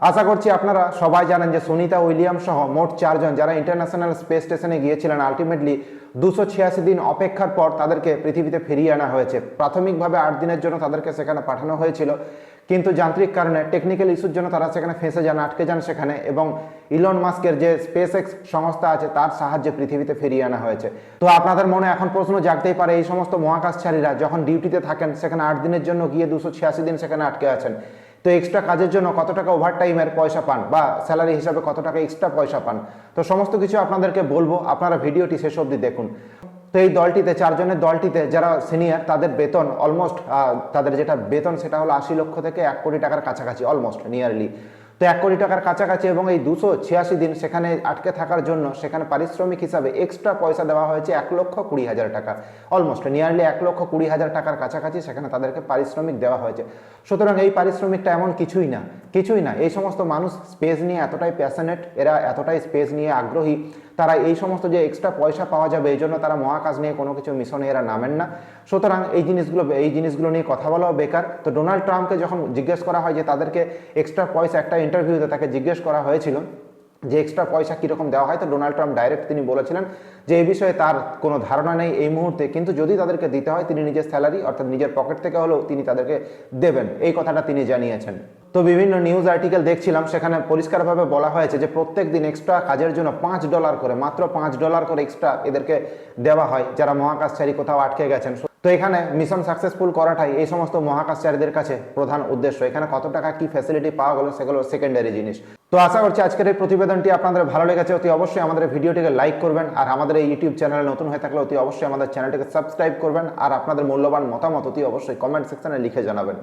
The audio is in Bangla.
আশা করছি আপনারা সবাই জানেন যে সুনিতা উইলিয়াম সহ মোট চারজন যারা ইন্টারন্যাশনাল স্পেস স্টেশনে গিয়েছিলেন আলটিমেটলি দুশো ছিয়াশি দিন অপেক্ষার পর তাদেরকে পৃথিবীতে ফিরিয়ে আনা হয়েছে। প্রাথমিকভাবে আট দিনের জন্য তাদেরকে সেখানে পাঠানো হয়েছিল। কিন্তু যান্ত্রিক কারণে টেকনিক্যাল ইস্যুর জন্য তারা সেখানে ফেঁসে যান, আটকে যান সেখানে এবং ইলন মাস্কের যে স্পেস এক্স সংস্থা আছে, তার সাহায্যে পৃথিবীতে ফিরিয়ে আনা হয়েছে। তো আপনাদের মনে এখন প্রশ্ন জাগতেই পারে, এই সমস্ত মহাকাশচারীরা যখন ডিউটিতে থাকেন, সেখানে আট দিনের জন্য গিয়ে দুশো ছিয়াশি দিন সেখানে আটকে আছেন। তো এক্সট্রা কাজের জন্য কত টাকা ওভার টাইমের পয়সা পান বা স্যালারি হিসাবে কত টাকা এক্সট্রা পয়সা পান? তো সমস্ত কিছু আপনাদেরকে বলব, আপনারা ভিডিওটি শেষ অবধি দেখুন। তো এই দলটিতে, চারজনের দলটিতে যারা সিনিয়র তাদের বেতন অলমোস্ট তাদের যেটা বেতন সেটা হলো আশি লক্ষ থেকে এক কোটি টাকার কাছাকাছি অলমোস্ট নিয়ারলি তো এক কোটি টাকার কাছাকাছি এবং এই দুশো ছিয়াশি দিন সেখানে আটকে থাকার জন্য সেখানে পারিশ্রমিক হিসাবে এক্সট্রা পয়সা দেওয়া হয়েছে এক লক্ষ কুড়ি হাজার টাকা। অলমোস্ট নিয়ারলি এক লক্ষ কুড়ি হাজার টাকার কাছাকাছি সেখানে তাদেরকে পারিশ্রমিক দেওয়া হয়েছে। সুতরাং এই পারিশ্রমিকটা এমন কিছুই না। কিছুই না। এই সমস্ত মানুষ স্পেস নিয়ে এতটাই প্যাশনেট এরা এতটাই স্পেস নিয়ে আগ্রহী, তারা এই সমস্ত যে এক্সট্রা পয়সা পাওয়া যাবে, এই জন্য তারা মহাকাশ নিয়ে কোনো কিছু মিশনে এরা নামেন না। সুতরাং এই জিনিসগুলো এই জিনিসগুলো নিয়ে কথা বলাও বেকার। তো ডোনাল্ড ট্রাম্পকে যখন জিজ্ঞেস করা হয় যে তাদেরকে এক্সট্রা পয়সা একটা ইন্টারভিউতে তাকে জিজ্ঞেস করা হয়েছিল যে এক্সট্রা পয়সা কীরকম দেওয়া হয় তো ডোনাল্ড ট্রাম্প ডাইরেক্ট তিনি বলেছিলেন যে এই বিষয়ে তার কোনো ধারণা নেই এই মুহূর্তে। কিন্তু যদি তাদেরকে দিতে হয়, তিনি নিজের স্যালারি অর্থাৎ নিজের পকেট থেকে হলেও তিনি তাদেরকে দেবেন। এই কথাটা তিনি জানিয়েছেন। তো বিভিন্ন নিউজ আর্টিকেল দেখছিলাম, সেখানে পরিষ্কারভাবে বলা হয়েছে যে প্রত্যেক দিন এক্সট্রা কাজের জন্য পাঁচ ডলার করে, মাত্র পাঁচ ডলার করে এক্সট্রা এদেরকে দেওয়া হয়, যারা মহাকাশচারী কোথাও আটকে গেছেন। তো এখানে মিশন সাকসেসফুল করাটাই এই সমস্ত মহাকাশচারীদের কাছে প্রধান উদ্দেশ্য। এখানে কত টাকা, কি ফ্যাসিলিটি পাওয়া গেল সেগুলো সেকেন্ডারি জিনিস। তো আশা করছি আজকের এই প্রতিবেদনটি আপনাদের ভালো লেগেছে। অতি অবশ্যই আমাদের ভিডিওটিকে লাইক করবেন আর আমাদের এই ইউটিউব চ্যানেলে নতুন হয়ে থাকলে অতি অবশ্যই আমাদের চ্যানেলটিকে সাবস্ক্রাইব করবেন আর আপনাদের মূল্যবান মতামত অতি অবশ্যই কমেন্ট সেকশনে লিখে জানাবেন।